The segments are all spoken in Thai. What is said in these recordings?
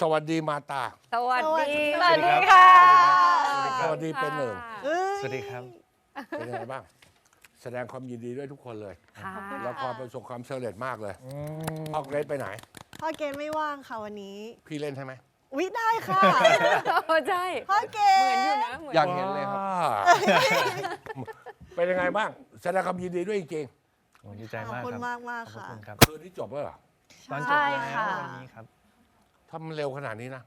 สวัสดีมาตา สวัสดีสวัสดีค่ะ สวัสดีเป็นหนึ่งเอ้ยสวัสดีครับ เป็นยังไงบ้าง แสดงความยินดีด้วยทุกคนเลยค่ะละครประสบความสำเร็จมากเลยพ่อเกรซไปไหน พ่อเกณฑ์ไม่ว่างค่ะวันนี้ พี่เล่นใช่ไหมวิได้ค่ะ ใช่พ่อเกเหมือนอยู่ณฑ์นะเหมือนอยากเห็นเลยครับว้าเป็นยังไงบ้าง แสดงความยินดีด้วยจริงโอ้ดีใจขอบมากคุณครับมากมากขอบค่ะคุณครับๆคืนนี้จบแล้วเหรอตอนจใช่บแล้วค่ะวันนี้ครับ ถ้ามันเร็วขนาดนี้นะ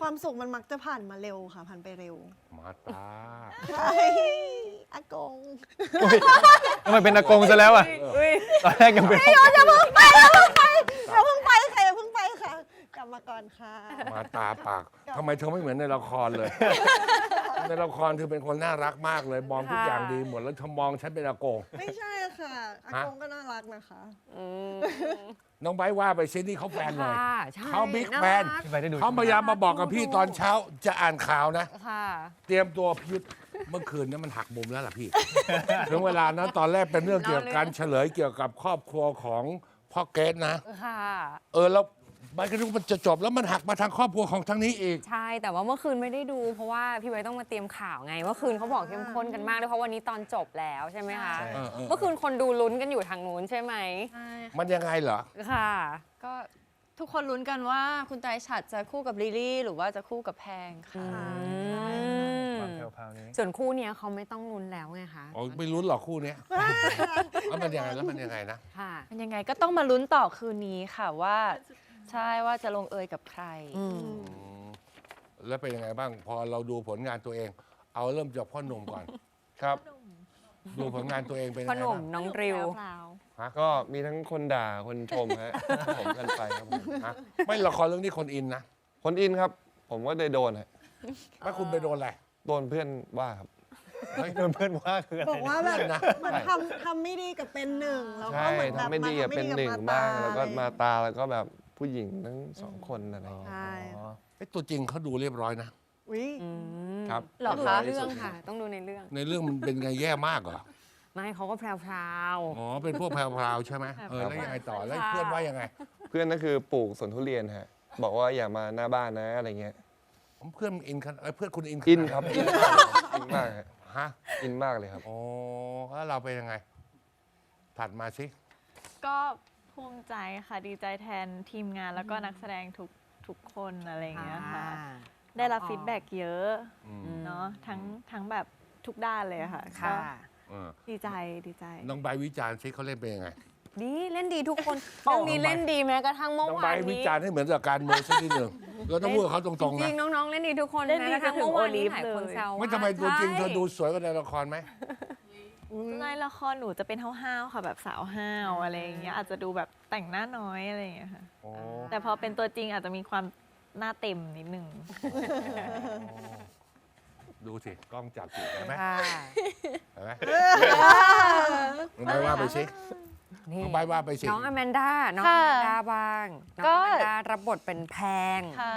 ความสุขมันมักจะผ่านมาเร็วค่ะ ผ่านไปเร็วมาตาใช่อากงทำไมเป็นอากงซะแล้วอะอุ้ยตอนแรกยังเป็นอย่าเพิ่งไปอย่าเพิ่งไปอย่าเพิ่งไปค่ะอย่าเพิ่งไปค่ะ กลับมาก่อนค่ะ มาตาปากทำไมเธอไม่เหมือนในละครเลย ในละครเธอเป็นคนน่ารักมากเลยมองทุกอย่างดีหมดแล้วเธอมองฉันเป็นอากง ไม่ใช่ ค่ะอากงก็น่ารักนะคะ อืมน้องไบร์ทว่าไปซินี่เขาแฟนหน่อยค่ะใช่เขาบิ๊กน่แฟนรักพี่ไปได้ดูเขาพยายามมาบอกกับพี่ตอนเช้าจะอ่านข่าวนะ ค่ะ เตรียมตัวพิยุทธเมื่อคืนนั้นมันหักมุมแล้วล่ะพี่ ถึงเวลานะตอนแรกเป็นเรื่องเกี่ยวกับการเฉลยเกี่ยวกับครอบครัวของพ่อเกตนะ ค่ะ เออแล้ว มันก็นึกว่ามันจะจบแล้วมันหักมาทางครอบครัวของทางนี้อีก ใช่ แต่ว่าเมื่อคืนไม่ได้ดู เพราะว่าพี่ไว้ต้องมาเตรียมข่าวไง เมื่อคืนเขาบอกเข้มข้นกันมากเลยเพราะวันนี้ตอนจบแล้วใช่ไหมคะ ใช่ เออเออ เมื่อคืนคนดูลุ้นกันอยู่ทางนู้นใช่ไหม ใช่ค่ะมันยังไงเหรอ ค่ะ ก็ทุกคนลุ้นกันว่าคุณไตรฉัดจะคู่กับลิลลี่ หรือว่าจะคู่กับแพงค่ะ ความแผ่วๆนี้ ส่วนคู่เนี้ยเขาไม่ต้องลุ้นแล้วไงคะ อ๋อไม่รู้หรอกคู่เนี้ยแล้วมันยังไงแล้วมันยังไงนะ ค่ะ มันยังไงก็ต้องมาลุ้นต่อคืนนี้ค่ะว่า ใช่ว่าจะลงเอยกับใครอืมอืมแล้วเป็นยังไงบ้าง พอเราดูผลงานตัวเอง เอาเริ่มจากพ่อหนุ่มก่อน ครับ ดูผลงานตัวเองเป็นยังพ่อไงหนุ่มบ้างน้องริวก็มีทั้งคนด่าคนชมฮะ ผมกันไปครับผมฮะไม่ละครเรื่องนี้คนอินนะคนอินครับ ผมก็ได้โดนฮะไม่คุณไปโดนอะไรโดนเพื่อนว่าครับ โดนเพื่อนว่าคืออะไรบอกว่าแบบนะเหมือนทำทำไม่ดีกับเป็นหนึ่งแล้วก็ใช่เหมือนแบบทำไม่ดีอะาทำเป็นหนึ่งกับบ้างตแล้วก็อะไรมาตาแล้วก็แบบ ผู้หญิงทั้งสองคนอะไรอย่างเงี้ยใช่อ๋อไอ้ตัวจริงเขาดูเรียบร้อยนะ อุ๊ยอืมครับเหรอต้องดูคะ ในเรื่องค่ะ ต้องดูในเรื่อง ในเรื่องมันเป็นไงแย่มากเหรอ ไม่เขาก็แพรวอ๋อ เป็นพวกแพรวๆใช่ไหมเออแล้วยังไงต่อ แล้วเพื่อนว่ายังไง เพื่อนก็คือปลูกสวนทุเรียนฮะ บอกว่าอย่ามาหน้าบ้านนะอะไรเงี้ยเพื่อนอินขนาดเอ้ยเพื่อนคุณอินขนาดอินครับ อินมากอินมากฮะฮะอินมากเลยครับ อ๋อแล้วเราเป็นยังไง ถัดมาสิ ก็ ภูมิใจค่ะดีใจแทนทีมงานแล้วก็นักแสดงทุกทุกคนอะไรอย่างเงี้ยค่ะ ได้รับฟีดแบ็กเยอะอืมเนาะทั้งทั้งแบบทุกด้านเลยค่ะค่ะก็เออดีใจดีใจ น้องใบร์ทวิจารณ์สิเขาเล่นเป็นยังไงดีเล่นดีทุกคนเรื่องนี้เล่นดีแม้กระทั่งเมื่อน้องวาใบนร์ทวินี้จารณ์ให้เหมือนกับการเมืองสักนิดหนึ่งเราต้องพูดกับเขาตรงๆจนะริงๆน้องๆเล่นดีทุกคนเล่นดีแม้กระทั่งจนถึงเมื่อวานนี้โอลิฟหลายคนเลยแซวไม่ว่าทำไมตัวจริงเธอใช่ดูสวยกว่าในละครไหม ในละครหนูจะเป็นห้าวๆค่ะแบบสาวห้าวอะไรอย่างเงี้ยอาจจะดูแบบแต่งหน้าน้อยอะไรอย่างเงี้ยค่ะอ๋อแต่พอเป็นตัวจริงอาจจะมีความหน้าเต็มนิดนึง ดูสิ กล้องจับอยู่เห็นไหมค่ะเห็นไหมน้องใบร์ทว่าไปสินี่น้องใบร์ทว่าไปสิน้องอแมนด้าน้องอค่ะแมนด้าบ้าง น้องก็ อแมนด้ารับบทเป็นแพง ค่ะ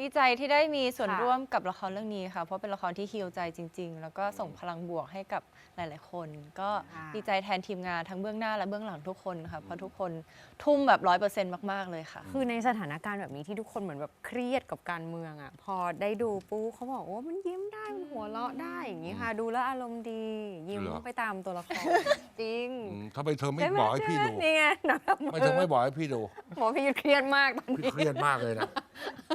ดีใจที่ได้มีส่วนค่ะ ร่วมกับละครเรื่องนี้ค่ะ เพราะเป็นละครที่ฮิวใจจริง ๆ แล้วก็ส่งพลังบวกให้กับหลาย ๆ คน ก็ดีใจแทนทีมงานทั้งเบื้องหน้าและเบื้องหลังทุกคนค่ะ เพราะทุกคนทุ่มแบบร้อยเปอร์เซ็นต์มาก ๆ เลยค่ะ คือในสถานการณ์แบบนี้ที่ทุกคนเหมือนแบบเครียดกับการเมืองอะ พอได้ดูปุ๊บเขาบอกว่ามันยิ้มได้มันหัวเราะได้อย่างนี้ค่ะ ดูแล้วอารมณ์ดี ยิ้มเหรอ ไปตามตัวละคร จริงอืมทำไมเธอไม่ใช่ไหมบอกให้พี่ดูนี่ไงหนังแบบไม่เธอไม่บอกให้พี่ดู หมอพี่ยุทธเครียดมากตอนพี่นี้เครียดมากเลยนะ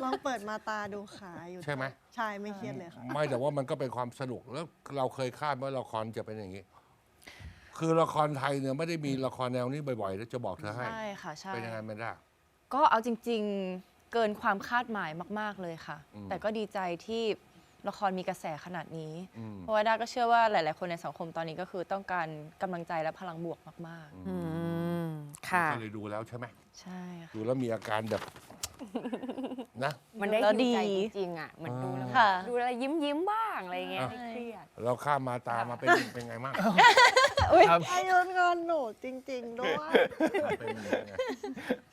ลองเปิดมาตาดูขาอยู่ใช่ไหม ใช่ไม่เครียดเลยค่ะ ไม่แต่ว่ามันก็เป็นความสนุกแล้วเราเคยคาดว่าละครจะเป็นอย่างนี้ คือละครไทยเนี่ยไม่ได้มีละครแนวนี้บ่อยๆแล้วจะบอกเธอให้ ใช่ค่ะใช่ เป็นยังไงไม่ได้ ก็เอาจริง ๆ เกินความคาดหมายมาก ๆ เลยค่ะ อืมแต่ก็ดีใจที่ละครมีกระแสขนาดนี้ อืม เพราะว่าด้าก็เชื่อว่าหลาย ๆ คนในสังคมตอนนี้ก็คือต้องการกำลังใจและพลังบวกมาก อืม ค่ะ ก็เลยดูแล้วใช่ไหม ๆ ใช่ค่ะ ดูแล้วมีอาการแบบ นะ มันได้แล้วฮิวใจดี จริงๆอะเหมันดูแล้วค่ะ ดูแล้วยิ้มยิ้มๆบ้างอะไรเงี้ยไม่เครียด เราข้ามมาตามาเป็นเป็นไงมั่งครับอายุนงอนหนูจริง ๆ ด้วย เป็นยังไง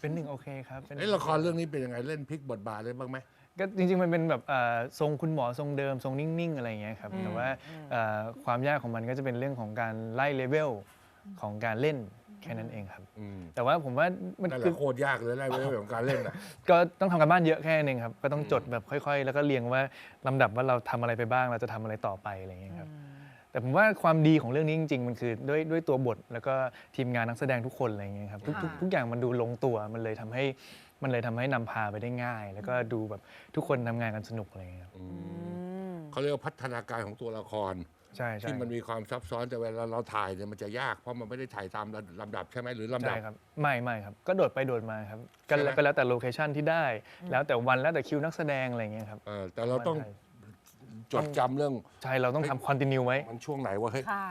เป็นหนึ่งโอเคครับเป็นหนึ่เอ้งละครเรื่องนี้เป็นยังไงเล่นพลิกบทบาทเลยบ้างไหมก็จริง ๆ มันเป็นแบบเอ่อทรงคุณหมอทรงเดิมทรงนิ่ง ๆ อะไรอย่างเงี้ยครับแต่ว่าเอ่อความยากของมันก็จะเป็นเรื่องของการไล่เลเวลของการเล่น แค่นั้นเองครับ อืมแต่ว่าผมว่ามันนั่นแหคือละโคตรยากเลยไล่เรื่องของการเล่นอะ ก็ต้องทำกันบ้านเยอะแค่นั้นเองครับ ก็ต้องจดแบบค่อย ๆ แล้วก็เรียงว่าลำดับว่าเราทำอะไรไปบ้างเราจะทำอะไรต่อไปอะไรอย่างเงี้ยครับ แต่ผมว่าความดีของเรื่องนี้จริงๆ มันคือด้วยด้วยตัวบท แล้วก็ทีมงานนักแสดงทุกคนอะไรอย่างเงี้ยครับทุกทุกค่ะทุกอย่างมันดูลงตัวมันเลยทำให้มันเลยทำให้นำพาไปได้ง่าย แล้วก็ดูแบบทุกคนทำงานกันสนุกอะไรอย่างเงี้ยครับ อืมเขาเรียกว่าพัฒนาการของตัวละคร ใช่ใช่ที่มันมีความซับซ้อนแต่เวลาเราถ่ายเนี่ยมันจะยากเพราะมันไม่ได้ถ่ายตามลำดับใช่ไหมหรือลำดัใช่บครับไม่ไม่ครับ ก็โดดไปโดดมาครับก็ใช่ไหม ก็แล้วแต่โลเคชันที่ได้ แล้วแต่วันแล้วแต่คิวนักแสดงอะไรอย่างเงี้ยครับเออแต่เราต้องจดจำเรื่องใช่เราต้องทำคอนติเนียไว้ มันช่วงไหนวะเฮ้ย ค่ะ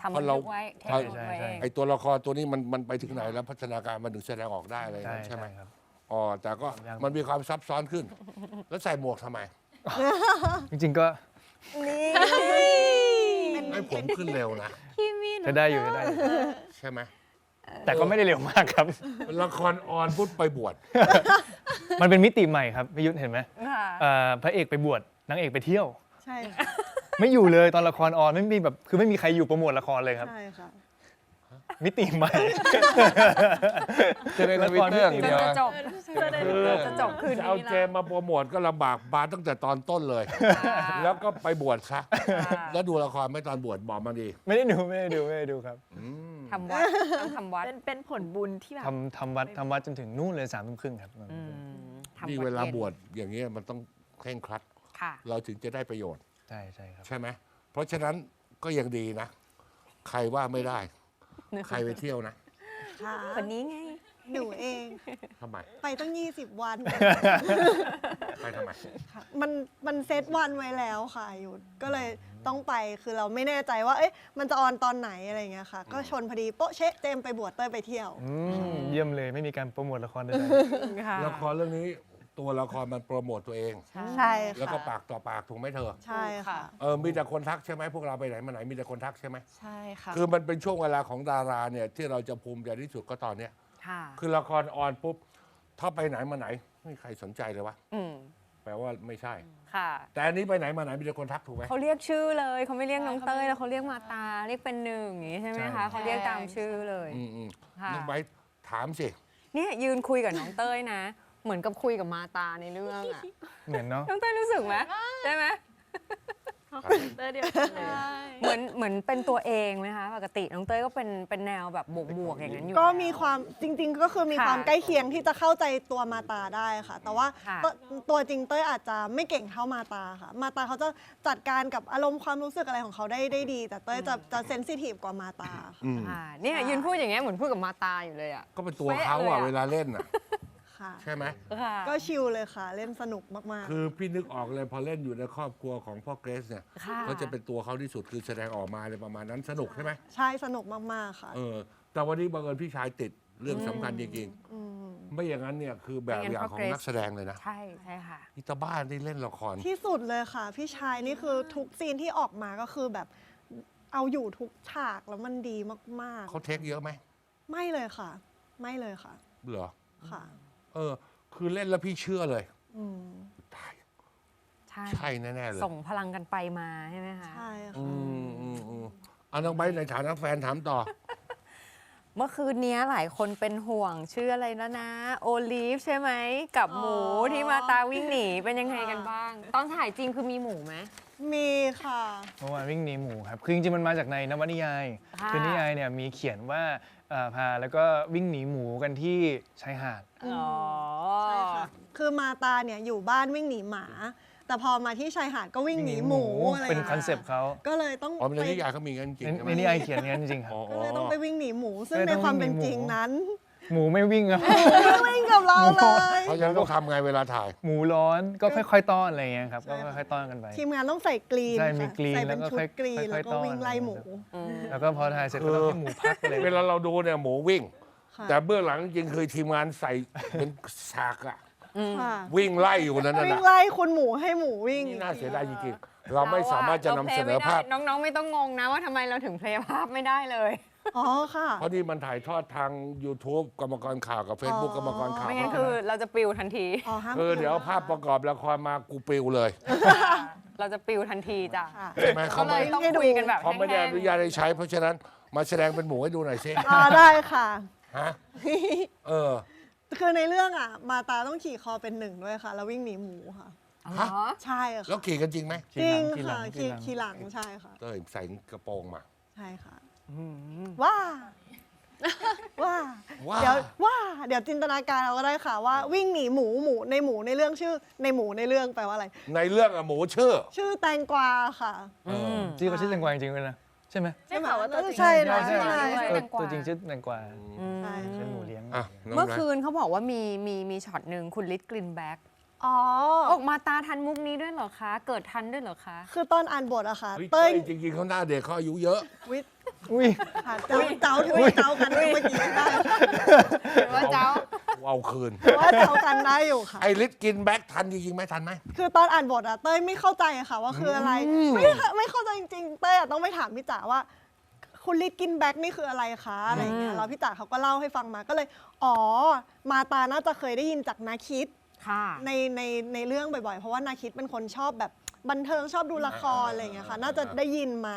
ทำเพบันราะเรา ทึกไว้เทคใช่นิคไว้ใช่ เอง ไอตัวละครตัวนี้มันมันไปถึงไหนแล้วพัฒนาการมันถึงแสดงออกได้อะไรอย่างใช่นั้นใช่ไหมใช่ครับ อ๋อแต่ก็ยัง มันมีความซับซ้อนขึ้น แล้วใส่หมวกทำไม จริงๆก็นี่ ให้ผมขึ้นเร็วนะจะได้อยู่จะได้อยู่ใช่ไหมแต่ก็ไม่ได้เร็วมากครับ ละครออนพุทธไปบวชมันเป็นมิติใหม่ครับพี่ยุทธเห็นไหมค่ะเอ่อพระเอกไปบวชนางเอกไปเที่ยว ใช่ค่ะไม่อยู่เลยตอนละครออนไม่มีแบบคือไม่มีใครอยู่โปรโมทละครเลยครับ ใช่ค่ะ มิติใหม่ จะในทวิตเตอร์อย่างจเดีนยวจะอะจบคือจะจบคืนจะเอานี้เจมมาโปรโมทก็ลำบากบาตั้งแต่ตอนต้นเลย แล้วก็ไปบวชซะค่ะแล้วดูละครไม่ตอนบวชบอกมาดีไม่ได้ดูไม่ได้ดูไม่ได้ดูครับอืมทำวัดต้องทำวัดเป็นเป็นผลบุญที่แบบทำทำวัดทำวัดจนถึงนู่นเลยสามทุ่มครึ่งครับอืมทำนี่ดเวลาย็นบวชอย่างเงี้ยมันต้องเคร่งครัดค่ะเราถึงจะได้ประโยชน์ใช่ใช่ครับใช่ไหมเพราะฉะนั้นก็ยังดีนะ ใครว่าไม่ได้ ใครไปเที่ยวนะค่ะคนนี้ไง หนูเอง ทำไม ไปตั้ง 20 วัน ไปทำไมค่ะมันมันเซตวันไว้แล้วค่ะอยู่ก็เลยต้องไปคือเราไม่แน่ใจว่า เอ๊ะมันจะออนตอนไหนอะไรอย่างเงี้ยค่ะ ก็ชนพอดีโป๊ะเชะเจมส์ไปบวชเต้ยไปเที่ยว อืมเยี่ยมเลยไม่มีการโปรโมทละครใดค่ะ ละครเรื่องนี้ ตัวละครมันโปรโมทตัวเอง ใช่แล้วก็ค่ะปากต่อปากถูกไหมเธอใช่ค่ะ เออมีแต่คนทักใช่ไหมพวกเราไปไหนมาไหนมีแต่คนทักใช่ไหมใช่ค่ะ คือมันเป็นช่วงเวลาของดาราเนี่ยที่เราจะภูมิใจที่สุดก็ตอนเนี้ยค่ะ คือละครออนปุ๊บถ้าไปไหนมาไหนไม่มีใครสนใจเลยวะอืมแปลว่าไม่ใช่ ค่ะ แต่อันนี้ไปไหนมาไหนมีแต่คนทักถูกไหม เขาเรียกชื่อเลยเขาไม่เรียกน้องเต้ยแล้วเขาเรียกมาตาเรียกเป็นหนึ่งอย่างนี้ใช่ไหมคะเขาเรียกตามชื่อเลย อืมอืมค่ะ น้องไบร์ทถามสิ เนี่ยยืนคุยกับน้องเต้ยนะ เหมือนกับคุยกับมาตาในเรื่องอะๆเหมือนเนาะ น้องเต้ยรู้สึกไหมใช่ไหมคาแรคเตอร์เดียวกันเลยเหมือนเหมือนเป็นตัวเองไหมคะปกติน้องเต้ยก็เป็นเป็นแนวแบบบวกบวกๆอย่างนั้นอยู่ ก็แล้วมีความจริง ๆ ก็คือมีค่ะความใกล้เคียงที่จะเข้าใจตัวมาตาได้ค่ะ แต่ว่าค่ะ ตัวตัวจริงเต้ยอาจจะไม่เก่งเท่ามาตาค่ะ มาตาเขาจะจัดการกับอารมณ์ความรู้สึกอะไรของเขาได้ได้ดี แต่เต้ยจะจะเซนซิทีฟกว่ามาตาค่ะ อืมอ่าเนี่ยยืนพูดอย่างเงี้ยเหมือนพูดกับมาตาอยู่เลยอะก็เป็นตัวเขาอะเป๊ะเลยอะเวลาเล่นอะ ค่ะ ใช่ไหม ค่ะ ก็ชิลเลยค่ะ เล่นสนุกมาก คือพี่นึกออกเลยพอเล่นอยู่ในครอบครัวของพ่อเกรซเนี่ยค่ะ เขาจะเป็นตัวเขาที่สุดคือแสดงออกมาเลยประมาณนั้นสนุกใช่ไหมๆ ใช่สนุกมากๆค่ะ เออ แต่วันนี้บังเอิญพี่ชายติดเรื่องสำคัญจริงอืมๆไม่อย่างนั้นเนี่ยคือแบบไม่งั้นอย่างพ่อของเกรซนักแสดงเลยนะใช่ใช่ค่ะ อิตาบ้านที่เล่นละคร ที่สุดเลยค่ะ พี่ชายนี่คือทุกซีนที่ออกมาก็คือแบบเอาอยู่ทุกฉากแล้วมันดีมากเขาเทคเยอะไหมๆ ไม่เลยค่ะ ไม่เลยค่ะ เหรอ ค่ะ เออ คือเล่นแล้วพี่เชื่อเลยอืมตายใช่ใช่แน่ๆเลยส่งพลังกันไปมาใช่ไหมคะ ใช่อืค่ะมอืมอืมเอาน้องไบร์ทในฐานะแฟนถามต่อ เมื่อคืนเนี้ยหลายคนเป็นห่วงชื่ออะไรแล้วนะ โอลีฟใช่ไหม กับหมูที่มาตาวิ่งหนีเป็นยังไงกันบ้าง ตอนถ่ายจริงคือมีหมูไหม มีค่ะ เมื่อวานวิ่งหนีหมูครับ คือจริงๆมันมาจากในนวนิยาย ค่ะ คือนิยายเนี่ยมีเขียนว่าเอ่อพาแล้วก็วิ่งหนีหมูกันที่ชายหาด อ๋อใช่ค่ะ คือมาตาเนี่ยอยู่บ้านวิ่งหนีหมา แต่พอมาที่ชายหาดก็วิ่งหนีหมูอะไรเป็นย่างคอนงี้ยเซปต์เขาก็เลยต้องอ๋อในไปนิยายเขามีงั้นจริงในใช่ไหมในนิยายเขียนอย่างนั้นจริงๆครับอ๋อก็เลยต้องไปวิ่งหนีหมู ซึ่งเลยในต้องความเป็นวิ่งหนีหมูจริงนั้น หมูไม่วิ่งครับไม่วิ่งกับเราเลย เพราะฉะนั้นต้องทำไงเวลาถ่าย หมูร้อนก็ค่อยๆต้อนอะไรอย่างเงี้ยครับก็ค่อยๆต้อนกันไปทีมงานต้องใส่กรีนใช่มีค่ะกรีนใส่เป็นแล้วก็ชุดค่อยกรีนค่แล้อยวๆก็วิ่งต้อนไล่หมูแล้วก็พอถ่ายเสร็จก็ต้องให้หมูพักไปเลยเวลาเราดูเนี่ยหมูวิ่ง ค่ะแต่เบื้องหลังจริงๆคือทีมงานใส่เป็นฉากอะค่ะวิ่งไล่อยู่นั่นวิ่งน่ะไล่คุณหมูให้หมูวิ่ง นี่น่าเสียดายจริงๆเราไม่สามารถจะนำเสนอภาพน้องๆ ไม่ต้องงงนะว่าทำไมเราถึงเพลย์ภาพไม่ได้เลย อ๋อค่ะ เพราะนี่มันถ่ายทอดทาง YouTube กรรมกรข่าวกับ Facebook อ๋อกรรมกรข่าวไม่งั้นคือเราจะปิวทันที อ๋อห้ามเออเดี๋ยวภาพประกอบละครมากูปิวเลยเราจะปิวทันทีจ้ะค่ะ ใช่ไหมก็เขาเลไม่ยต้องคุยกันแบบเขาไม่ได้แห้องนุญาตให้ใช้ เพราะฉะนั้นมาแสดงเป็นหมูให้ดูหน่อยสิอ่าได้ค่ะ ฮะเออ คือในเรื่องอะ มาตาต้องขี่คอเป็นหนึ่งด้วยค่ะ แล้ววิ่งหนีหมูค่ะฮะใช่แล้ค่ะวขี่กันจริงไหมจริงขี่หลัค่ะงขี่ขี่ขี่หหลัลังงใช่ค่ะ เต้ยใส่กระโปรงมา ใช่ค่ะ ว่าว่าว่าเดี๋ยวว่าเดี๋ยวจินตนาการเอาก็ได้ค่ะว่า วิ่งหนีหมูหมูในหมูในเรื่องชื่อ ในหมูในเรื่องแปลว่าอะไร ในเรื่องอะหมูชื่อ ชื่อแตงกวาค่ะเออชื่อเขาชื่อแตงกวาจริงๆเลยนะใช่ไหมได้ข่าวว่าตัวจริงใช่นะ ใช่ ใช่ใช่ใช่เออตัวจริงชื่อแตงกวาใช่เป็นหมูเลี้ยง อะน้งเมื่อแบง คืนเขาบอกว่ามีมีมีช็อตหนึ่งคุณลิศกลินแบ็กอ๋อ ออกมาตาทันมุกนี้ด้วยเหรอคะ เกิดทันด้วยเหรอคะ คือตอนอ่านบทอะค่ะ เฮ้ยเต้เต้ยยจริงๆเขาหน้าเด็กเขาอายุเยอะ วิทย์ อุ้ยค่ะเจ้าเจ้าที่ว่าเจ้ากันเมื่อกี้ได้ว่าเจ้าเอาคืนว่าเจ้ากันได้อยู่ค่ะ ไอ้ลิศกินแบ็คทันจริงๆไหมทันไหม คือตอนอ่านบทอะเต้ยไม่เข้าใจอะค่ะว่าคืออะไร ไม่ไม่เข้าใจจริงๆ เต้ยอะต้องไปถามพี่จ๋าว่า คุณลิดกินแบ็กนี่คืออะไรคะอะไรอย่างเงี้ยแล้วพี่จ๋าเขาก็เล่าให้ฟังมาก็เลย อ๋อ มาตาน่าจะเคยได้ยินจากนาคิด ค่ะ ในในในเรื่องบ่อยๆ เพราะว่านาคิดเป็นคนชอบแบบบันเทิงชอบดูละครอะไรอย่างเงี้ยค่ะ น่าจะได้ยินมา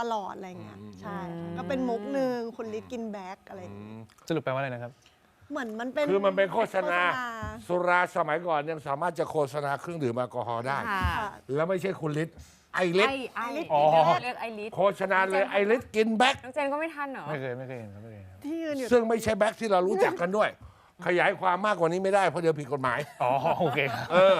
ตลอดอะไรอย่างเงี้ยใช่ก็เป็นมุกหนึ่งคุณลิดกินแบ็กอะไรอย่างเงี้ยสรุปแปลว่าอะไรนะครับ เหมือนมันเป็นคือมันเป็นโฆษณา โฆษณาสุราสมัยก่อนยังสามารถจะโฆษณาเครื่องดื่มแอลกอฮอล์ได้ ค่ะค่ะแล้วไม่ใช่คุณลิศไอ้ลิศไอไออ๋อ เรียกไอลิศโฆษณาเลยไอ้ลิศกินแบ็คน้องเจนก็ไม่ทันเหรอ ไม่เคยไม่เคยเห็นครับไม่เคยเห็นครับที่ยืนอยู่ ซึ่งไม่ใช่แบ็คที่เรารู้จักกันด้วย ขยายความมากกว่านี้ไม่ได้เพราะเดี๋ยวผิดกฎหมาย อ๋อโอเคครับ เออ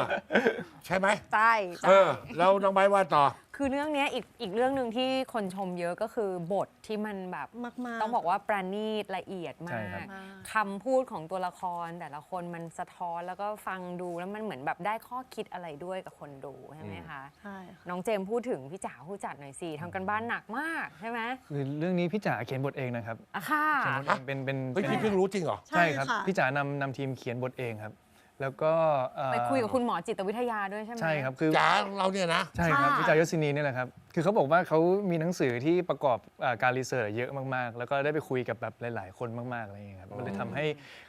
ใช่ไหมใช่เออแล้วน้องใบร์ทว่าต่อ คือเรื่องเนี้ยอีกอีกเรื่องหนึ่งที่คนชมเยอะก็คือบทที่มันแบบมากๆ ต้องบอกว่าประณีตละเอียดใช่มาครักบ คำพูดของตัวละครแต่ละคนมันสะท้อนแล้วก็ฟังดูแล้วมันเหมือนแบบได้ข้อคิดอะไรด้วยกับคนดูใช่ไหมคะ ใช่ค่ะน้องเจมส์พูดถึงพี่จ๋าผู้จัดหน่อยสิทำกันบ้านหนักมากใช่ไหมคือเรื่องนี้พี่จ๋าเขียนบทเองนะครับอะค่ะ เขียนบทเองเป็นเป็นเฮ้ยเป็นพี่เพิ่งรู้จริงเหรอ ใช่ใช่ครับค่ะพี่จ๋านำนำทีมเขียนบทเองครับ แล้วก็เอ่อไปคุยกับคุณหมอจิตวิทยาด้วยใช่ไหม ใช่ครับคือ จ๋าเราเนี่ยนะ ใช่ครับค่ะพี่จ๋ายศินีเนี่ยแหละครับ คือเขาบอกว่าเขามีหนังสือที่ประกอบอ่าการรีเสิร์ชเยอะมากๆ แล้วก็ได้ไปคุยกับแบบหลาย ๆ คนมากๆอะไรอย่างเงี้ยครับ มันเลยทำให้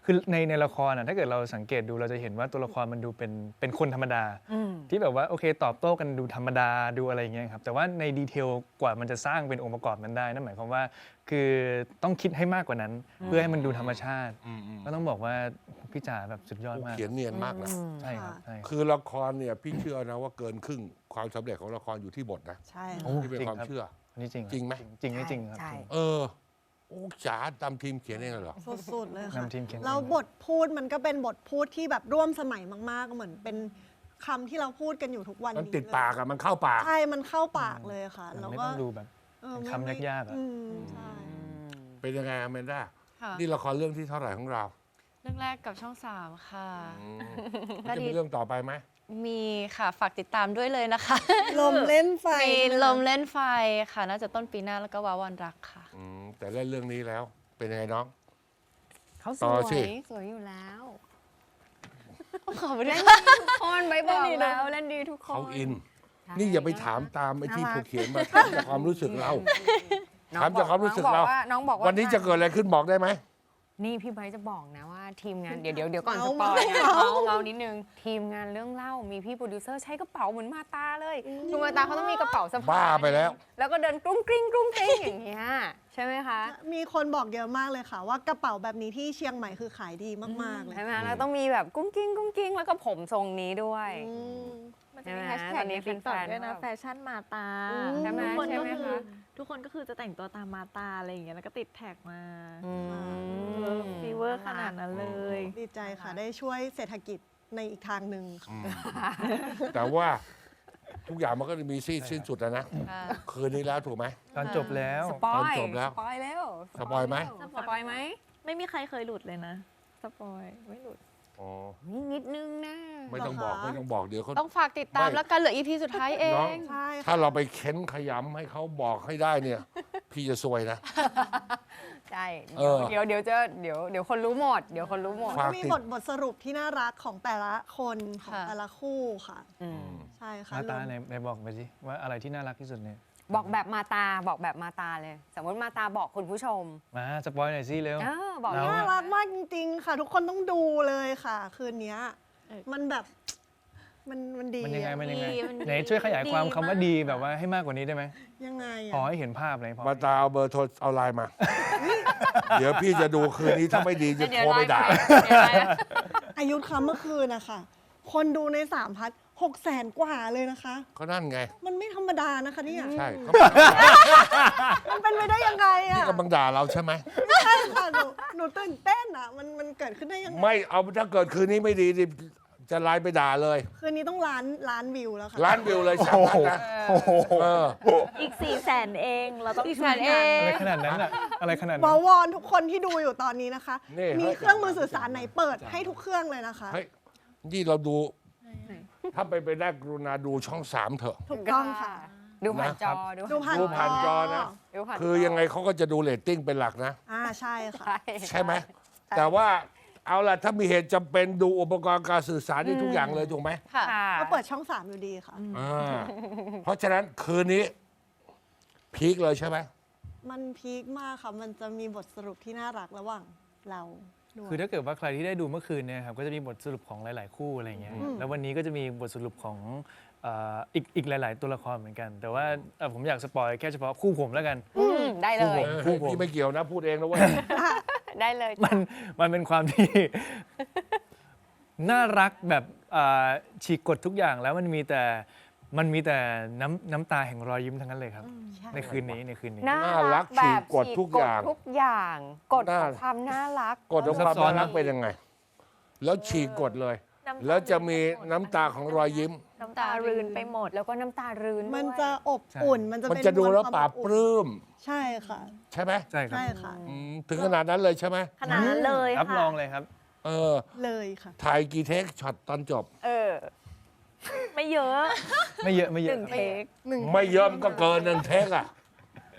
คือในในละครอะถ้าเกิดเราสังเกตดูเราจะเห็นว่าตัวละครมันดูเป็นเป็นคนธรรมดาอืมที่แบบว่าโอเคตอบโต้กันดูธรรมดาดูอะไรอย่างเงี้ยครับ แต่ว่าในดีเทลกว่ามันจะสร้างเป็นองค์ประกอบนั้นได้นั่นหมายความว่า คือต้องคิดให้มากกว่านั้น เพื่อให้มันดูธรรมชาติก็ต้องบอกว่าพี่จ๋าแบบสุดยอดมาก เขียนเนียนมากนะใช่ครับใช่ครับ คือละครเนี่ยพี่เชื่อนะว่าเกินครึ่งความสำเร็จของละครอยู่ที่บทนะใช่โอ้ค่ะที่เป็นจริงความครับ เชื่อ อันนี้จริงคบจริงไหม จริงไม่จริงครับใช่ จริง เออ โอ้จ๋าตามทีมเขียนเองเลยเหรอ สุดๆเลยค่ะนำทีมเขียนแล้วบทพูดมันก็เป็นบทพูดที่แบบร่วมสมัยมากๆ เหมือนเป็นคำที่เราพูดกันอยู่ทุกวันมันนี้ติดปากอะมันเข้าปาก ใช่ มันเข้าปากเลยค่ะมันแล้วไม่ก็ต้องดูแบบเออเป็นไม่ คำไม่ยากๆอะอืมใช่เป็นยังไงอแมนด้าค่ะนี่ละครเรื่องที่เท่าไหร่ของเราเรื่องแรกกับช่องสามค่ะ มันจะมีเรื่องต่อไปไหมมีค่ะฝากติดตามด้วยเลยนะคะลมเล่นไฟมีลมเล่นไฟค่ะ น่าจะต้นปีหน้าแล้วก็วาวันรักค่ะ อืมแต่เล่นเรื่องนี้แล้ว เป็นยังไงน้อง เขาสต่อวสิ ย สวยอยู่แล้วขอบคุณเล่นค่ะดีทุกคนไปบอกแล้วเล่นดีทุกคนเขาอินใช่ นี่อย่าไปถามตามไอ้ที่น่ารัผูกกเขียนมาถามจากความรู้สึกเรา น้องถามจากความรู้สึกเราน้องบอกว่าน้องบอกว่าวันนี้จะเกิดอะไรขึ้นบอกได้ไหม นี่พี่ไบร์ทจะบอกนะว่าทีมงานเดี๋ยวเดี๋ยวเดี๋ยวก่อนเมาสปอยนะเมาเมาเมานิดนึงทีมงานเรื่องเล่ามีพี่โปรดิวเซอร์ใช้กระเป๋าเหมือนมาตาเลยคุณมาตาเขาต้องมีกระเป๋าสะพายบ้าไปแล้ว แล้วก็เดินกรุ้งกริ้งกรุ้งกริ้งอย่างเงี้ยใช่ไหมคะมีคนบอกเยอะมากเลยค่ะ ว่ากระเป๋าแบบนี้ที่เชียงใหม่คือขายดีมากๆเลยใช่ไหมแล้วต้องมีแบบกุ้งกิ้งกุ้งกิ้งแล้วก็ผมทรงนี้ด้วย อืมมัน จะมีใช่ไหมแฮชตแท็อกนนี้ในติ๊กต็อกแฟนๆด้วยนะแบบแฟชั่นมาตาอืมใช่ไหมทุกคนใช่ก็ไหมคือคะ ทุกคนก็คือจะแต่งตัวตามมาตาอะไรอย่างเงี้ยแล้วก็ติดแท็กมาอืม ฟีเวอร์ขนาดนั้นเลย ดีใจค่ะ ได้ช่วยเศรษฐกิจในอีกทางหนึ่งค่ะแต่ว่าทุกอย่างมันก็จะมีสิ้นสิ้นสุดแล้วนะค่ะคืนนี้แล้วถูกไหม ตอนจบแล้ว สปอยตอนจบแล้ว สปอยแล้วสปอยไหม สปอยไหม ไม่มีใครเคยหลุดเลยนะ สปอยไม่หลุด อ๋อนี่นิดนึงนะ ไม่ต้องบอกไม่ต้องบอกเดี๋ยวเขา ต้องฝากติดตามไม่ แล้วกันเหลืออีพีสุดท้ายเอน้อง ง ใช่ค่ะ ถ้าเราไปเค้นขยำให้เขาบอกให้ได้เนี่ย พี่จะซวยนะ ใช่เออเดี๋ยวเดี๋ยวเดี๋ยวจะเดี๋ยวเดี๋ยวคนรู้หมด เดี๋ยวคนรู้หมดมันก็มีบทบทสรุปที่น่ารักของแต่ละคนของค่ะ แต่ละคู่ค่ะอืมใช่ค่ะมาตารวมในในบอกไปสิว่าอะไรที่น่ารักที่สุดเนี่ย บอกแบบมาตาบอกแบบมาตาเลย สมมติมาตาบอกคุณผู้ชมมาสปอยหน่อยสิเร็ว เออบอกเราน่ารักมากจริงๆ ค่ะ ทุกคนต้องดูเลยค่ะ คืนเนี้ยเออ มันแบบ มันมันดีมันยังไงอะมันยังไงดีมันดีไหนช่วยขยายความคำว่าดีดีมาก แบบว่าให้มากกว่านี้ได้ไหมยังไงพออะให้เห็นภาพเลยพอมาตาเอาเบอร์โทรเอาไลน์มา เดี๋ยวพี่จะดูคืนนี้ถ้าไม่ดีจะโทรไปด่า เดี๋ยวไลน์อายุคำเมื่อคืนนะคะคนดูในสามพัทหกแสนกว่าเลยนะคะ ก็นั่นไง มันไม่ธรรมดานะคะเนี่ยใช่เขามันเป็นไปได้ยังไงอะกำลังด่าเราใช่ไหมใช่ค่ะหนูหนูตื่นเต้นอะมันมันเกิดขึ้นได้ยังไงไม่เอาถ้าเกิดคืนนี้ไม่ดีดิ จะไลน์ไปด่าเลย คืนนี้ต้องล้านล้านวิวแล้วค่ะ ล้านวิวเลยสามพันนะโอ้โหเออ อีก4ี่แสนเองเราต้องอีกแสนเออะไรง ขนาดนั้นอะอะไรขนาดวนั้อนวอนทุกคนที่ดูอยู่ตอนนี้นะคะ นี่มีเฮ้ยเครื่องมือสื่อสารไหนเปิดให้ทุกเครื่องเลยนะคะ เฮ้ยนี่เราดู ถ้าไปไปได้กรุณาดูช่องสามเถอะ ถูกต้องค่ะ ดูผ่านจอดูผ่านดูผ่านจอนะ ดูผ่านจคือยังไงเขาก็จะดูเรตติ้งเป็นหลักนะ อ่าใช่ค่ะ ใช่ใช่ไหม แต่ว่า เอาล่ะถ้ามีเหตุจำเป็นดูอุปกรณ์การสื่อสารนี่ทุกอย่างเลยถูกไหมค่ะค่ะ ก็เปิดช่องสามอยู่ดีค่ะ อ่าเพราะฉะนั้นคืนนี้พีคเลยใช่ไหม มันพีคมากค่ะ มันจะมีบทสรุปที่น่ารักระหว่างเราด้วย คือถ้าเกิดว่าใครที่ได้ดูเมื่อคืนเนี่ยครับก็จะมีบทสรุปของหลาย ๆ คู่อะไรเงี้ยอืมแล้ววันนี้ก็จะมีบทสรุปของเอ่ออีกอีกหลาย ๆ ตัวละครเหมือนกัน แต่ว่าเอ่อผมอยากสปอยแค่เฉพาะคู่ผมแล้วกัน อืมได้เลยคู่ผม พี่ไม่เกี่ยวนะพูดเองนะเว้ย ได้เลยมันมันเป็นความที่ น่ารักแบบอ่าฉีกกฎทุกอย่างแล้วมันมีแต่มันมีแต่น้ำน้ำตาแห่งรอยยิ้มทั้งนั้นเลยครับ ในคืนนี้ในคืนนี้ น่าน่ารัรักกแบบฉีกกฎทุกอย่างฉีทุกอย่างกฎของน่าความน่ารักกฎของความน่ารักเป็นยังไง แล้วฉีกกฎเลยน้ำตาแล้วจะมีน้ำตาของรอยยิ้ม น้ำตารืนไปหมด แล้วก็น้ำตารืนมันด้วยจะอบอุ่นมันจะมันเป็นจะดูแล้วมปราบปลื้ม ใช่ค่ะ ใช่ไหมใช่ครับ ใช่ค่ะ อืมถึงขนาดนั้นเลยใช่ไหมขนาดนั้นเลยรับค่ะรองเลยครับ เออ เลยค่ะ ถ่ายกี่เทคช็อตตอนจบ เออ ไม่เยอะไม่เยอะไม่เยหอะนึ่งครับเทค หนึ่งไม่เยอะมันก็เกินหนึ่งเทคอะ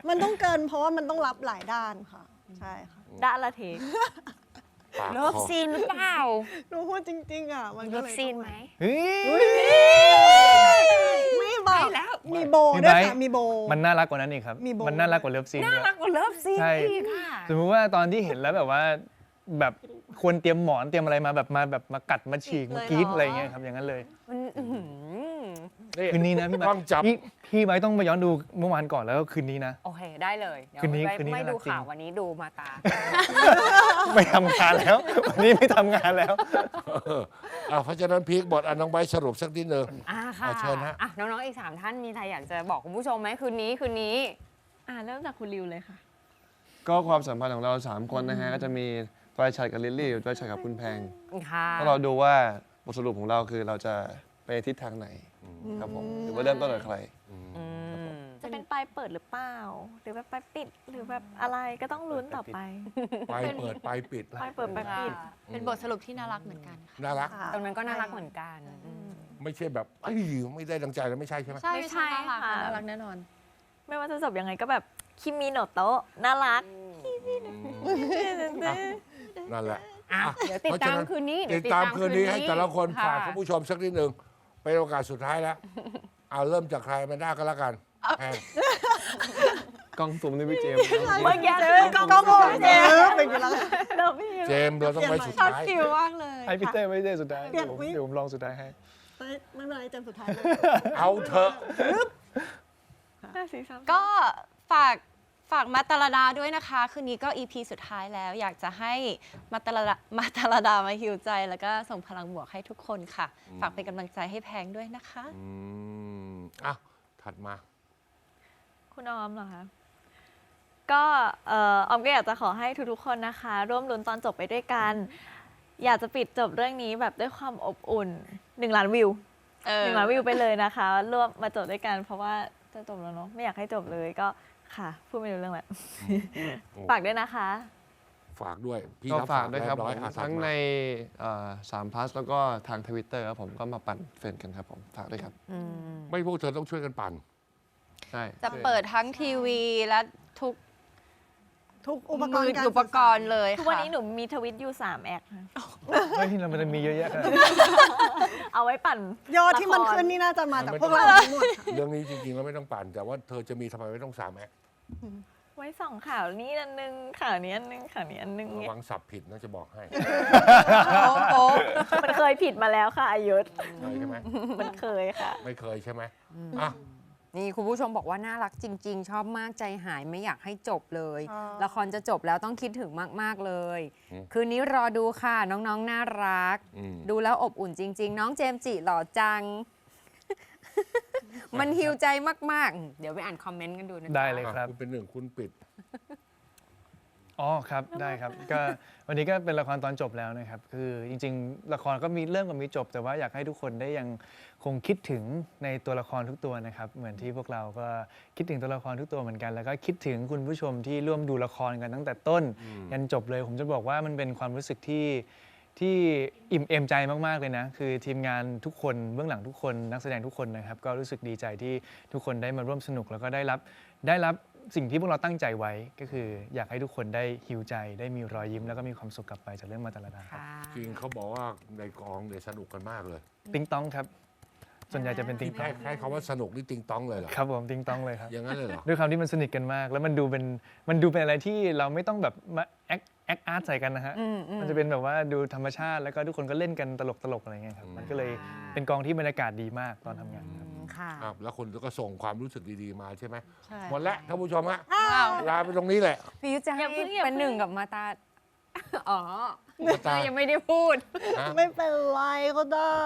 มันต้องเกินเพราะว่ามันต้องรับหลายด้านค่ะ ใช่ค่ะ ด้านละเทค ปากเลิฟคอซีนหรือเปล่าหนูพูดจริง ๆ อะ มันก็เลิฟเลยซีนไหม เฮ้ย ไม่บอกแล้ว มีโบมีด้วยไหมค่ะ มีโบ มันน่ารักกว่านั้นอีกครับ มีโบ มันน่ารักกว่าเลิฟซีนน่าด้วยรักกว่าเลิฟซีนใช่ อีกค่ะ สมมติว่าตอนที่เห็นแล้วแบบว่าแบบควรเตรียมหมอนเตรียมอะไรมาแบบมาแบบมากัดมาฉีกมากรีดอะไรอย่างเงี้ยครับอย่างนั้นเลย มันอื้อหือ นี่คืนนี้นะพี่ไบต้องจับ พี่พี่ไบร์ทต้องไปย้อนดูเมื่อวานก่อนแล้วก็คืนนี้นะ โอเค ได้เลยเดี๋ยวคืนนี้ไม่คืนนี้ไม่น่ารัดูกจริง ข่าววันนี้ดูมาตา ไม่ทำงานแล้ว วันนี้ไม่ทำงานแล้ว เอออะเพราะฉะนั้นพีคบทอันน้องใบร์ทสรุปสักนิดหนึ่ง อ่าค่ะอะเชิญฮะ อะน้องๆอีกสามท่านมีอะไรอยากจะบอกคุณผู้ชมไหมคืนนี้คืนนี้ อ่าเริ่มจากคุณริวเลยค่ะ ก็ความสัมพันธ์ของเรา 3 คนนะฮะ ก็จะมีจอยชัดกับลิลลี่จอยชัดกับคุณแพงค่ะ ก็เราดูว่าบทสรุปของเราคือเราจะไปทิศทางไหน ครับผมหรือว่าเริ่มต้นกับใครอืมจะเป็นปลายเปิดหรือเปล่า หรือแบบปลายปิดหรือแบบอะไรก็ต้องลุ้นต่อไปไปเปิดไปปิดปลายเปิดปลายปิดเป็นบทสรุปที่น่ารักเหมือนกันค่ะน่ารักค่ะตรงนั้นก็น่ารักเหมือนกันอืมไม่ใช่แบบเอ้ยไม่ได้ดังใจแล้วไม่ใช่ใช่ไหมใช่ไม่ใช่น่ารักค่ะน่ารักแน่นอน ไม่ว่าจะจบยังไงก็แบบคิมิโนโตะน่ารักนั่นแหละอะเดี๋ยวติดตามคืนนี้เดี๋ติยวดตามคืนนี้ให้แต่ละคนค่ะฝากคุณผู้ชมสักนิดหนึ่ง เป็นโอกาสสุดท้ายแล้ว เอาเริ่มจากใครไม่ได้ก็แล้วกันแพงกล้องซูมด้วยพี่เจมส์เมื่อกี้ก็ก็โบเจอเป็นอยู่แล้วเดี๋ยวพี่เจมส์เราต้องไปสุดช็อตท้ายฟิลมากเลยให้พี่เต้ไม่ได้สุดท้ายเปลี่เดี๋ยยนวผมวิเดี๋ยวผมลองสุดท้ายให้ไม่เป็นไรจำสุดท้ายเลย เอาเถอะ ห้าสี่สามก็ฝาก ฝากมาตาลาดาด้วยนะคะ คืนนี้ก็ EP สุดท้ายแล้ว อยากจะให้มาตาลาดามาตาลาดามาฮิวใจ แล้วก็ส่งพลังบวกให้ทุกคนค่ะ ฝากเป็นกำลังใจให้แพงด้วยนะคะ อืมอะถัดมา คุณออมเหรอคะ ก็เอ่อออมก็อยากจะขอให้ทุกๆคนนะคะ ร่วมลุ้นตอนจบไปด้วยกัน อยากจะปิดจบเรื่องนี้แบบด้วยความอบอุ่นหนึ่งล้านวิวเออ หนึ่งล้านวิวไปเลยนะคะ ร่วมมาจบด้วยกัน เพราะว่าจะจบแล้วเนาะไม่อยากให้จบเลยก็ ค่ะ พูดไม่รู้เรื่องแหละฝากด้วยนะคะ ฝากด้วย พี่ก็รับฝากด้วยครับเรีผร้อมอะถัดทั้งมาในสามพลัสแล้วก็ทางทวิตเตอร์ครับผมก็มาปั่นเฟรนด์กันครับผมฝากด้วยครับอืม ไม่พวกเธอต้องช่วยกันปั่น ใช่ จะเปิดทั้งทีวีและทุกทุกอุปกมืรอณ์การ อุปกรณ์เลยทุกค่ะวันนี้หนูมีทวิตอยู่3แอคค่ะเฮ้ยเรามันจะมีเยอะแยะขนาดนั้นเอาไว้ปั่นยอดที่มันละคร ขึ้นนี่น่าจะมาจากพวกเราทั้งหมดค่ะ เรื่องนี้จริงๆแล้วไม่ต้องปั่น แต่ว่าเธอจะมีทำไมไม่ต้องสามแอค ไว้ส่องข่าวนี้อันนึงข่าวนี้อันนึงข่าวนี้อันนึงระเนี่ยวังสับผิดนะจะบอกให้โป๊ะโป๊ะมันเคยผิดมาแล้วค่ะอายุธเคยใช่ไหมมันเคยค่ะ ไม่เคยใช่ไหมอะนี่คุณผู้ชมบอกว่าน่ารักจริง ๆ ชอบมากใจหายไม่อยากให้จบเลยอ๋อละครจะจบแล้วต้องคิดถึงมาก ๆ เลยอืมคืนนี้รอดูค่ะ น้อง ๆ น่ารักอืมดูแล้วอบอุ่นจริง ๆ น้องเจมส์จิหล่อจัง มันฮิวใจมาก ๆ เดี๋ยวไปอ่านคอมเมนต์กันดูนะจ๊ะ ได้เลยครับ คุณเป็นหนึ่งคุณปิด อ๋อครับได้ครับ ก็วันนี้ก็เป็นละครตอนจบแล้วนะครับ คือจริงๆ ละครก็มีเรื่องกับมีจบ แต่ว่าอยากให้ทุกคนได้ยังคงคิดถึงในตัวละครทุกตัวนะครับ เหมือนที่พวกเราก็คิดถึงตัวละครทุกตัวเหมือนกัน แล้วก็คิดถึงคุณผู้ชมที่ร่วมดูละครกันตั้งแต่ต้น ยันจบเลย ผมจะบอกว่ามันเป็นความรู้สึกที่ ที่อิ่มเอมใจมาก ๆ เลยนะ คือทีมงานทุกคนเบื้องหลังทุกคนนักแสดงทุกคนนะครับ ก็รู้สึกดีใจที่ทุกคนได้มาร่วมสนุกแล้วก็ได้รับได้รับสิ่งที่พวกเราตั้งใจไว้ก็คือ อยากให้ทุกคนได้ฮิวใจ ได้มีรอยยิ้มแล้วก็มีความสุขกลับไปจากเรื่องมาตาลดาครับค่ะจริงเขาบอกว่าในกองเนี่ยสนุกกันมากเลยติงต้องครับ ส่วนใหญ่จะเป็นติงต้แค่องแค่คำว่าสนุกนี่ติงต้องเลยเหรอครับผมติงต้องเลยครับ อย่างนั้นเลยเหรอ ด้วยความที่มันสนิทกันมาก แล้วมันดูเป็นมันดูเป็นอะไรที่เราไม่ต้องแบบมา แอคแอคอาร์ตใส่กันนะฮะอืมอืมมันจะเป็นแบบว่าดูธรรมชาติแล้วก็ทุกคนก็เล่นกันตลกตลกๆอะไรเงี้ยครับ มันก็เลยเป็นกองที่บรรยากาศดีมากตอนทำงานครับค่ะครับแล้วคนก็ส่งความรู้สึกดีๆมาใช่ไหมใช่หมดแล้วท่านผู้ชมฮะอ้าวลาไปตรงนี้แหละพี่ยุทธจะให้อย่าเพิ่งอย่าเป็นหนึ่งเพิ่งกับมาตาอ๋อมาตายังไม่ได้พูดฮะไม่เป็นไรก็ได้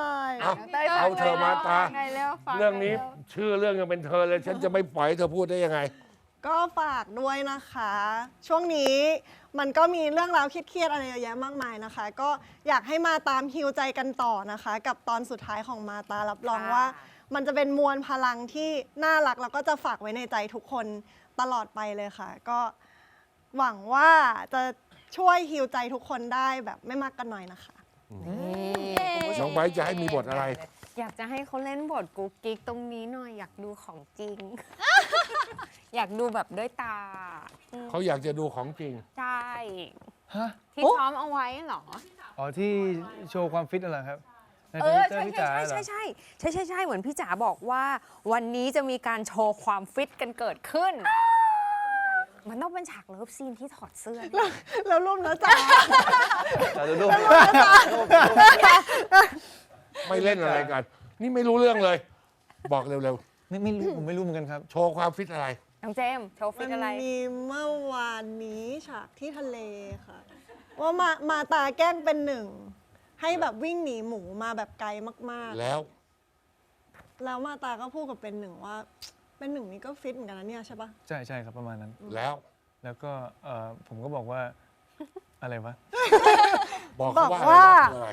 เอาเอาเธอมาตาไงแล้วฟัเรื่องนี้ชื่อเรื่องยังเป็นเธอเลย ฉันจะไม่ปล่อยให้เธอพูดได้ยังไง ก็ฝากด้วยนะคะ ช่วงนี้ มันก็มีเรื่องราวเครียดๆอะไรเยอะแยะมากมายนะคะ ก็อยากให้มาตามฮิวใจกันต่อนะคะ กับตอนสุดท้ายของมาตารับรองว่า มันจะเป็นมวลพลังที่น่ารักแล้วก็จะฝากไว้ในใจทุกคนตลอดไปเลยค่ะ ก็หวังว่าจะช่วยฮิวใจทุกคนได้แบบไม่มากกันหน่อยนะคะ นี่คุณผู้ชน้อมงไบร์ทจะให้มีบทอะไร อยากจะให้เขาเล่นบทกุ๊กกิ๊กตรงนี้หน่อยอยากดูของจริง อยากดูแบบด้วยตาอืมเขาอยากจะดูของจริง ใช่ฮะที่ซ้อมเอาไว้เหรอ อ๋อที่โชว์ความฟิตนั่นแหละครับในเอทอวิตเตอใช่ร์พี่ใช่จ๋าเหรใช่อใช่ใช่ใช่ใช่เหมือนพี่จ๋าบอกว่า วันนี้จะมีการโชว์ความฟิตกันเกิดขึ้น มันต้องเป็นฉากเลิฟซีนที่ถอดเสื้อด้วยแล้วรูปนะจ๊ะแต่ดูดู ไม่เล่นอะไรกัน นี่ไม่รู้เรื่องเลย บอกเร็วไม่ไม่รู้ผมไม่รู้เหมือนกันครับ ๆ โชว์ความฟิตอะไร น้องเจมส์โชว์ฟิมัตนอะไร มีเมื่อวานนี้ฉากที่ทะเลค่ะ ว่ามามาตาแกล้งเป็นหนึ่ง ให้แบบวิ่งหนีหมูมาแบบไกลมากแล้ว ๆ แล้วมาตาก็พูดกับเป็นหนึ่งว่า เป็นหนึ่งนี่ก็ฟิตเหมือนกันนะเนี่ยใช่ปะใช่ใช่ครับประมาณนั้น แล้ว แล้วก็เอ่อผมก็บอกว่า อะไรวะ บอกเขาว่าบอกว่าอะไร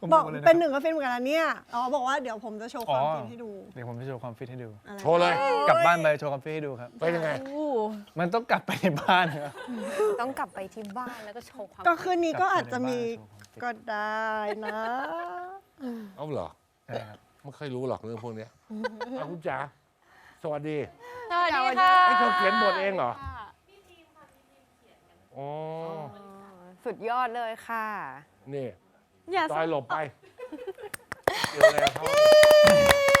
ผมบอกว่าะไระเป็นหนึ่งก็ฟิตเหมือนกันนะเนี่ยอ๋อบอกว่าเดี๋ยวผมจะโชว์ความฟิตให้ดูเดี๋ยวผมจะโชว์ความฟิตให้ดู อะไรโชว์เลยกลับบ้านไปโชว์ความฟิตให้ดูครับ ไปยังไง มันต้องกลับไปในบ้านครับต้องกลับไปที่บ้านแล้วก็โชว์ความก็คืนนี้ก็อาจจะมีกลับไปในบ้านโชว์ความฟิตก็ได้นะเอาเหรอ ใช่ครับไม่เคยรู้หรอกเรื่องพวกเนี้ยเอาคุณจ๋าสวัสดีสวัสดีค่ะไอ้เธอเขียนบทเองเหรอ อ๋อ สุดยอดเลยค่ะ นี่อย่าจอยหลบไปเดี๋ยวแล้วเขา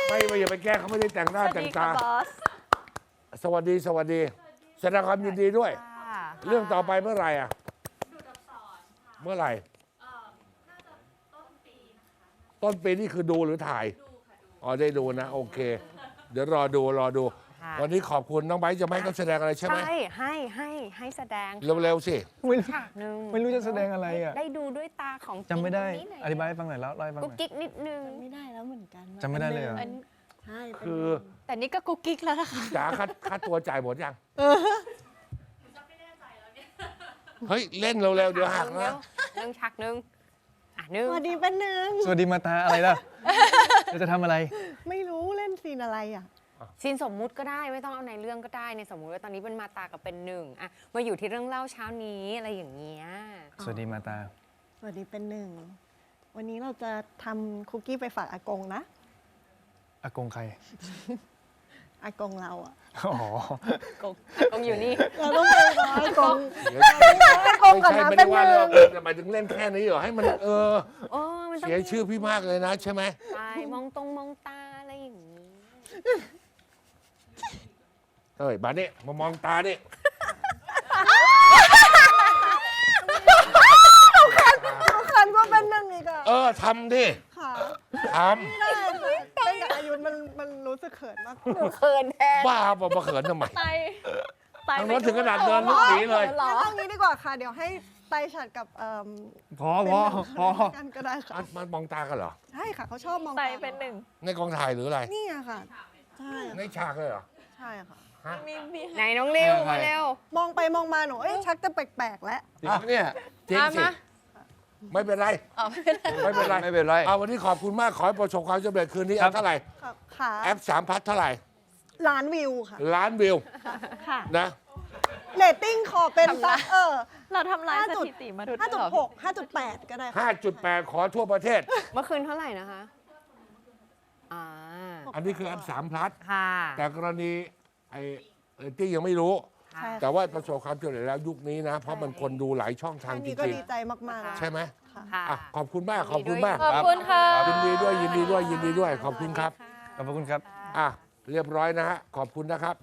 ไม่ไม่อย่าไปแกล้งเขาไม่ได้แต่งหน้าสวัสแต่งดีตาค่ะบอสสวัสดีสวัสดีแสดงความยินดีด้วย ค่ะเรื่องต่อไปเมื่อไหร่อะเมื่อไหร่ต้นปีนี่คือดูหรือถ่าย อ๋อได้ดูนะ โอเค เดี๋ยวรอดูรอดู ค่ะวันนี้ขอบคุณน้องไบร์ทจะไม่ให้เขาแสดงอะไรใช่ไหมใช่ให้ให้ให้แสดงเร็วๆสิไม่รู้ฉากหนึ่งไม่รู้จะแสดงอะไรอะได้ดูด้วยตาของจริงจำไม่ได้ตรงนี้หน่อธิบายให้ฟังหน่อยแล้วเล่าให้ฟังหกุ๊กน่อยกิ๊กนิดนึง ไม่ได้แล้วเหมือนกันจำไม่ได้เลยเหรอป็นนึ่งใช่เป็นคือแต่นี่ก็กุ๊กกิ๊กแล้วนะคะจ๋าค่าค่าตัวจ่ายหมดยังเฮ้ยเล่นเร็วๆเดี๋ยวหักนะเรื่องฉากหนึ่งอะหนึ่งสวัสดีเป็นหนึ่งสวัสดีมาตาอะไรล่ะเราจะทำอะไร ไม่รู้เล่นซีนอะไรอะ ซีนสมมุติก็ได้ไม่ต้องเอาในเรื่องก็ได้ในสมมุติว่าตอนนี้เป็นมาตากับเป็นหนึ่งอะมาอยู่ที่เรื่องเล่าเช้านี้อะไรอย่างเงี้ยสวัสดีมาตา สวัสดีเป็นหนึ่ง วันนี้เราจะทำคุกกี้ไปฝากอากงนะ อากงใคร อากงเราอะอ๋อ กงกงอยู่นี่ เราต้องไปรออากงเดี๋ยวอากงไม่ก่อนใช่นะไม่เป็ได้นหว่านึ่เรื่องงแต่หมายถึงเล่นแค่นี้เหรอให้มันเออโอ้มันต้องเสียชื่อพี่มากเลยนะใช่ไหมไปมองตรงมองตาอะไรอย่างนี้ เอ้ยมานนี่มามองตาเนี่ยขันก็เป็นหนึ่งอีกอะเออทำดิค่ะทไม่นกับอายุมันมันรู้สึกเขินมากเขินแทนบ้าบ่มาเขินทำไม ไตไตทางถึงขนาดเดินลุกหนีเลย งั้นเอางี้ดีกว่าค่ะ เดี๋ยวให้ไตฉัดกับเอ่อพอพอพอเกันก็ได้ค่ะอันมันมองตากันเหรอ ใช่ค่ะเขาชอบมองไตเป็นหนึ่ง ในกองถ่ายหรืออะไร นี่ค่ะ ใช่ในฉากเลยเหรอ ใช่ค่ะ มีมีไหนน้องริวใครมาเร็ว มองไปมองมาหนูเอ้ยชักจะแปลกๆแล้ว จริงปะเนี่ยจริงสิมา ไม่เป็นไร อ๋อไม่เป็นไรไม่เป็นไรไม่เป็นไร เอาวันนี้ขอบคุณมาก ขอให้ประสบความสำเร็จคืนนี้ครัเอาบเท่าไหร่ค่ะค่ะแอปสามพัทเท่าไหร่ ล้านวิวค่ะ ล้านวิวค่ะ นะ เรตติ้งขอเป็นสักเออเราทำลายห้าสจุดถิติมาทุก5.6 5.8ก็ได้ค่ะ 5.8 ขอทั่วประเทศ เมื่อคืนเท่าไหร่นะคะ อ่า อันนี้คือแอปสามพัทค่ะ แต่กรณี ไอ้เรตติ้งยังไม่รู้ใช่แต่ว่าประสบความสำเร็จแล้วยุคนี้นะ เพราะมันคนดูหลายช่องทางอันจนี้ก็ริงดีใจมากๆแล้วๆใช่ไหมค่ะ ค่ะ อะขอบคุณมากขอบคุณมากขอบคุณค่ะยินดีด้วยยินดีด้วยยินดีด้วยขอบคุณครับ ขอบพระคุณครับ อะเรียบร้อยนะฮะขอบคุณนะครับ